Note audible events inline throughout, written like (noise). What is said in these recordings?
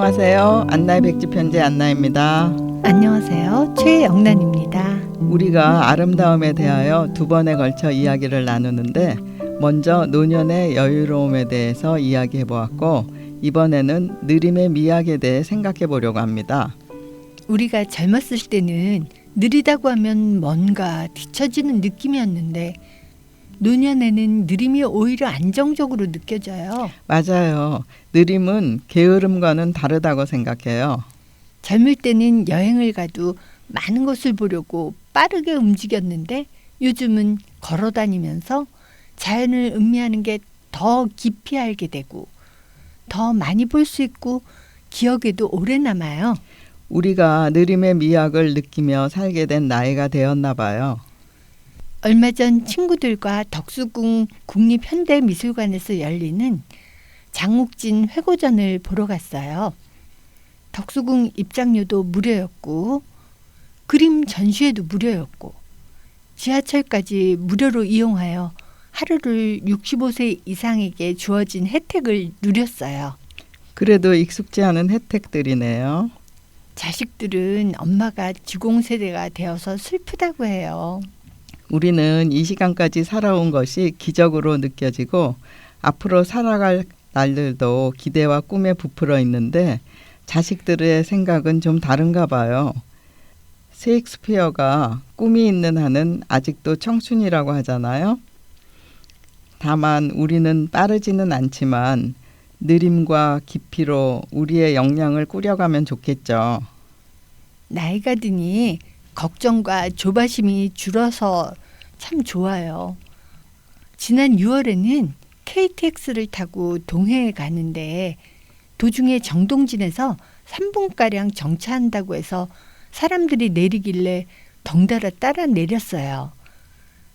안녕하세요. 안나의 백지 편지 안나입니다. 안녕하세요. 최영란입니다. 우리가 아름다움에 대하여 두 번에 걸쳐 이야기를 나누는데 먼저 노년의 여유로움에 대해서 이야기해 보았고 이번에는 느림의 미학에 대해 생각해 보려고 합니다. 우리가 젊었을 때는 느리다고 하면 뭔가 뒤처지는 느낌이었는데 노년에는 느림이 오히려 안정적으로 느껴져요. 맞아요. 느림은 게으름과는 다르다고 생각해요. 젊을 때는 여행을 가도 많은 것을 보려고 빠르게 움직였는데 요즘은 걸어 다니면서 자연을 음미하는 게 더 깊이 알게 되고 더 많이 볼 수 있고 기억에도 오래 남아요. 우리가 느림의 미학을 느끼며 살게 된 나이가 되었나 봐요. 얼마 전 친구들과 덕수궁 국립현대미술관에서 열리는 장욱진 회고전을 보러 갔어요. 덕수궁 입장료도 무료였고 그림 전시회도 무료였고 지하철까지 무료로 이용하여 하루를 65세 이상에게 주어진 혜택을 누렸어요. 그래도 익숙지 않은 혜택들이네요. 자식들은 엄마가 지공세대가 되어서 슬프다고 해요. 우리는 이 시간까지 살아온 것이 기적으로 느껴지고 앞으로 살아갈 날들도 기대와 꿈에 부풀어 있는데 자식들의 생각은 좀 다른가 봐요. 셰익스피어가 꿈이 있는 한은 아직도 청춘이라고 하잖아요. 다만 우리는 빠르지는 않지만 느림과 깊이로 우리의 역량을 꾸려가면 좋겠죠. 나이가 드니 걱정과 조바심이 줄어서 참 좋아요. 지난 6월에는 KTX를 타고 동해에 가는데 도중에 정동진에서 3분가량 정차한다고 해서 사람들이 내리길래 덩달아 따라 내렸어요.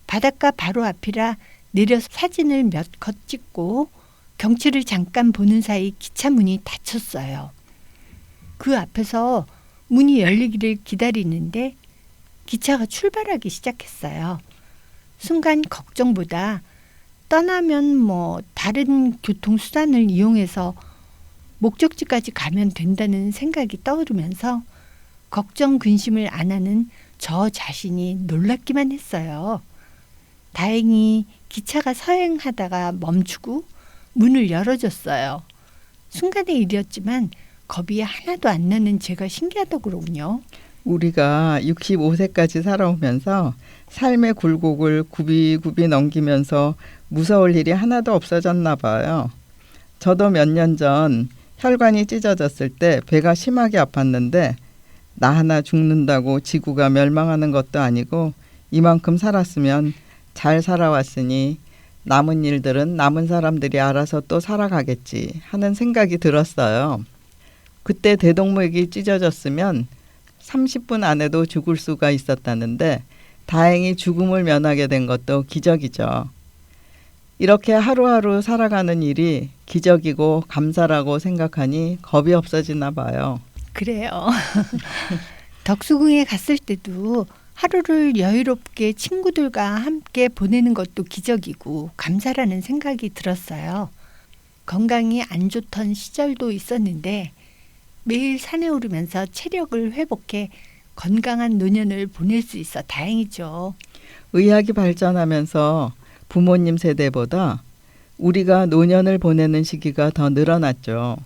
바닷가 바로 앞이라 내려서 사진을 몇 컷 찍고 경치를 잠깐 보는 사이 기차 문이 닫혔어요. 그 앞에서 문이 열리기를 기다리는데 기차가 출발하기 시작했어요. 순간 걱정보다 떠나면 뭐 다른 교통수단을 이용해서 목적지까지 가면 된다는 생각이 떠오르면서 걱정 근심을 안 하는 저 자신이 놀랍기만 했어요. 다행히 기차가 서행하다가 멈추고 문을 열어줬어요. 순간의 일이었지만 겁이 하나도 안 나는 제가 신기하다 그러군요. 우리가 65세까지 살아오면서 삶의 굴곡을 굽이굽이 넘기면서 무서울 일이 하나도 없어졌나 봐요. 저도 몇 년 전 혈관이 찢어졌을 때 배가 심하게 아팠는데 나 하나 죽는다고 지구가 멸망하는 것도 아니고 이만큼 살았으면 잘 살아왔으니 남은 일들은 남은 사람들이 알아서 또 살아가겠지 하는 생각이 들었어요. 그때 대동맥이 찢어졌으면 30분 안에도 죽을 수가 있었다는데 다행히 죽음을 면하게 된 것도 기적이죠. 이렇게 하루하루 살아가는 일이 기적이고 감사라고 생각하니 겁이 없어지나 봐요. 그래요. (laughs) 덕수궁에 갔을 때도 하루를 여유롭게 친구들과 함께 보내는 것도 기적이고 감사라는 생각이 들었어요. 건강이 안 좋던 시절도 있었는데 매일 산에 오르면서 체력을 회복해 건강한 노년을 보낼 수 있어 다행이죠. 의학이 발전하면서 부모님 세대보다 우리가 노년을 보내는 시기가 더 늘어났죠.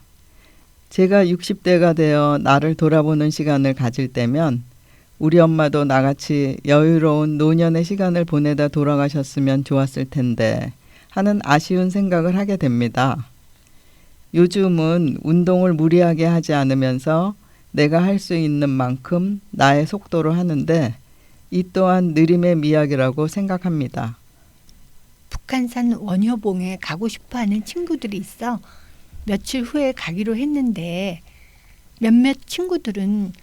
제가 60대가 되어 나를 돌아보는 시간을 가질 때면 우리 엄마도 나같이 여유로운 노년의 시간을 보내다 돌아가셨으면 좋았을 텐데 하는 아쉬운 생각을 하게 됩니다. 요즘은 운동을 무리하게 하지 않으면서 내가 할 수 있는 만큼 나의 속도로 하는데 이 또한 느림의 미학이라고 생각합니다. 북한산 원효봉에 가고 싶어 하는 친구들이 있어 며칠 후에 가기로 했는데 몇몇 친구들은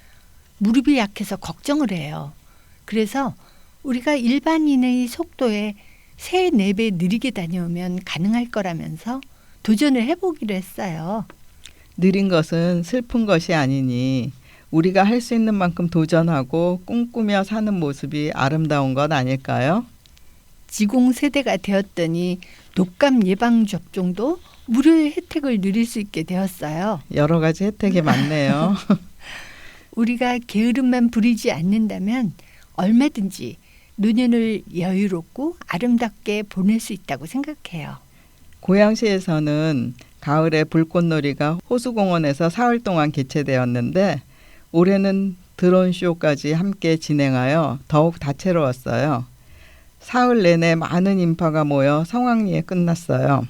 무릎이 약해서 걱정을 해요. 그래서 우리가 일반인의 속도에 세네배 느리게 다녀오면 가능할 거라면서 도전을 해보기로 했어요. 느린 것은 슬픈 것이 아니니 우리가 할 수 있는 만큼 도전하고 꿈꾸며 사는 모습이 아름다운 것 아닐까요? 지공 세대가 되었더니 독감 예방 접종도 무료의 혜택을 누릴 수 있게 되었어요. 여러 가지 혜택이 (laughs) 많네요. 우리가 게으름만 부리지 않는다면 얼마든지 노년을 여유롭고 아름답게 보낼 수 있다고 생각해요. 고양시에서는 가을에 불꽃놀이가 호수공원에서 사흘 동안 개최되었는데 올해는 드론 쇼까지 함께 진행하여 더욱 다채로웠어요. 사흘 내내 많은 인파가 모여 성황리에 끝났어요.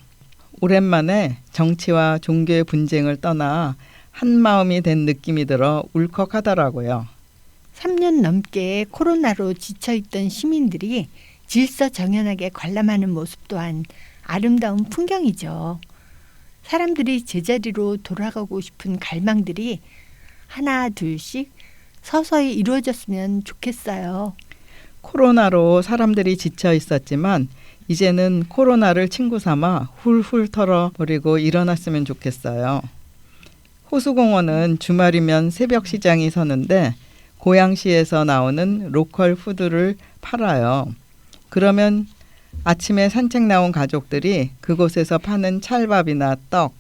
오랜만에 정치와 종교의 분쟁을 떠나 한 마음이 된 느낌이 들어 울컥하더라고요. 3년 넘게 코로나로 지쳐있던 시민들이 질서 정연하게 관람하는 모습 또한 아름다운 풍경이죠. 사람들이 제자리로 돌아가고 싶은 갈망들이 하나 둘씩 서서히 이루어졌으면 좋겠어요. 코로나로 사람들이 지쳐 있었지만 이제는 코로나를 친구 삼아 훌훌 털어버리고 일어났으면 좋겠어요. 호수공원은 주말이면 새벽 시장이 서는데 고양시에서 나오는 로컬 푸드를 팔아요. 그러면 아침에 산책 나온 가족들이 그곳에서 파는 찰밥이나 떡,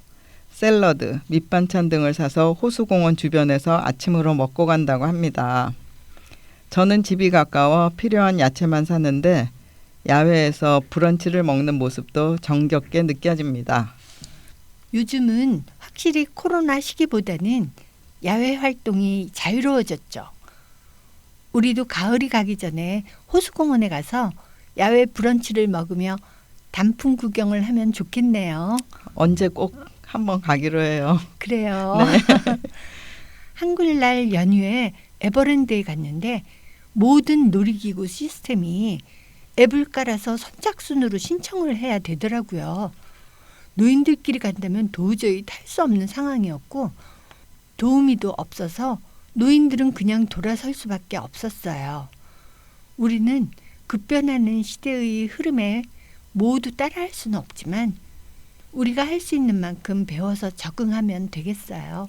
샐러드, 밑반찬 등을 사서 호수공원 주변에서 아침으로 먹고 간다고 합니다. 저는 집이 가까워 필요한 야채만 사는데 야외에서 브런치를 먹는 모습도 정겹게 느껴집니다. 요즘은 확실히 코로나 시기보다는 야외 활동이 자유로워졌죠. 우리도 가을이 가기 전에 호수공원에 가서 야외 브런치를 먹으며 단풍 구경을 하면 좋겠네요. 언제 꼭 한번 가기로 해요. 그래요. (laughs) (laughs) 한글날 연휴에 에버랜드에 갔는데 모든 놀이기구 시스템이 앱을 깔아서 선착순으로 신청을 해야 되더라고요. 노인들끼리 간다면 도저히 탈 수 없는 상황이었고 도우미도 없어서 노인들은 그냥 돌아설 수밖에 없었어요. 우리는 급변하는 시대의 흐름에 모두 따라할 수는 없지만 우리가 할 수 있는 만큼 배워서 적응하면 되겠어요.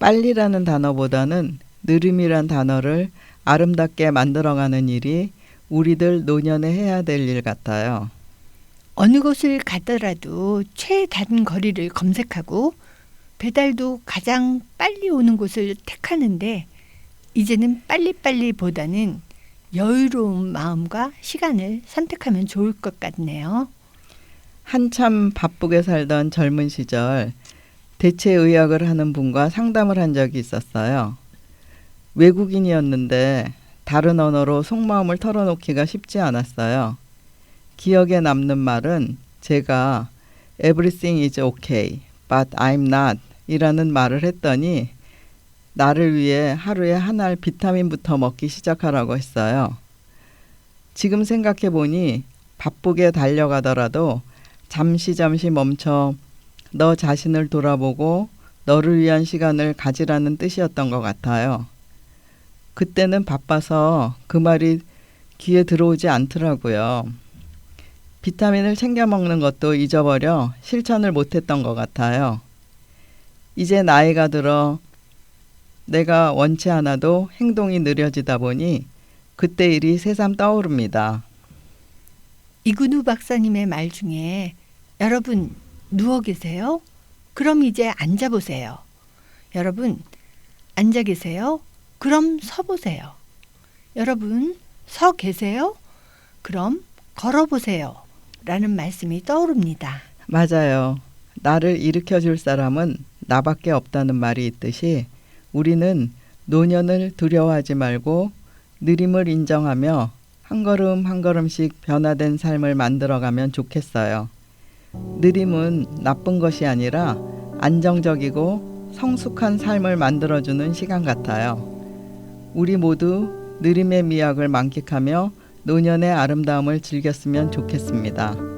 빨리라는 단어보다는 느림이란 단어를 아름답게 만들어가는 일이 우리들 노년에 해야 될 일 같아요. 어느 곳을 가더라도 최단 거리를 검색하고 배달도 가장 빨리 오는 곳을 택하는데 이제는 빨리빨리보다는 여유로운 마음과 시간을 선택하면 좋을 것 같네요. 한참 바쁘게 살던 젊은 시절 대체 의학을 하는 분과 상담을 한 적이 있었어요. 외국인이었는데 다른 언어로 속마음을 털어놓기가 쉽지 않았어요. 기억에 남는 말은 제가 everything is okay, but I'm not 이라는 말을 했더니 나를 위해 하루에 한 알 비타민부터 먹기 시작하라고 했어요. 지금 생각해 보니 바쁘게 달려가더라도 잠시 잠시 멈춰 너 자신을 돌아보고 너를 위한 시간을 가지라는 뜻이었던 것 같아요. 그때는 바빠서 그 말이 귀에 들어오지 않더라고요. 비타민을 챙겨 먹는 것도 잊어버려 실천을 못했던 것 같아요. 이제 나이가 들어 내가 원치 않아도 행동이 느려지다 보니 그때 일이 새삼 떠오릅니다. 이근우 박사님의 말 중에 여러분 누워 계세요? 그럼 이제 앉아 보세요. 여러분 앉아 계세요? 그럼 서 보세요. 여러분 서 계세요? 그럼 걸어 보세요. 라는 말씀이 떠오릅니다. 맞아요. 나를 일으켜 줄 사람은 나밖에 없다는 말이 있듯이 우리는 노년을 두려워하지 말고 느림을 인정하며 한 걸음 한 걸음씩 변화된 삶을 만들어가면 좋겠어요. 느림은 나쁜 것이 아니라 안정적이고 성숙한 삶을 만들어주는 시간 같아요. 우리 모두 느림의 미학을 만끽하며 노년의 아름다움을 즐겼으면 좋겠습니다.